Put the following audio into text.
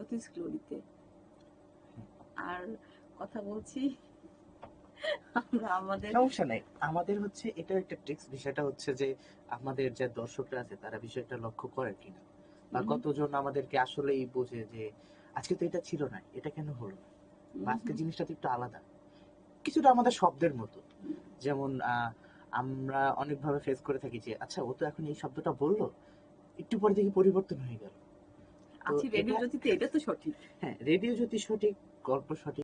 সতীশ গ্লোরিতে আর কথা বলছি আমাদের হচ্ছে এটা একটা ট্রিক্স বিষয়টা হচ্ছে যে আমাদের যে দর্শকরা আছে তারা বিষয়টা লক্ষ্য করে কিনা? বা কতজন আমাদেরকে আসলেই বোঝে যে আজকে তো এটা ছিল না এটা কেন হলো আজকে জিনিসটা তো একটু আলাদা। কিছুটা আমাদের শব্দের মতো। যেমন আমরা অনেকভাবে ফেস করে থাকি যে আচ্ছা ও তো এখন এই শব্দটা বলল একটু পরে দেখি পরিবর্তন হয়ে গেল। আছি রেডিও এটা- জ্যোতিতে এটা তো সঠিক। হ্যাঁ রেডিও জ্যোতি সঠিক গল্প সঠিক।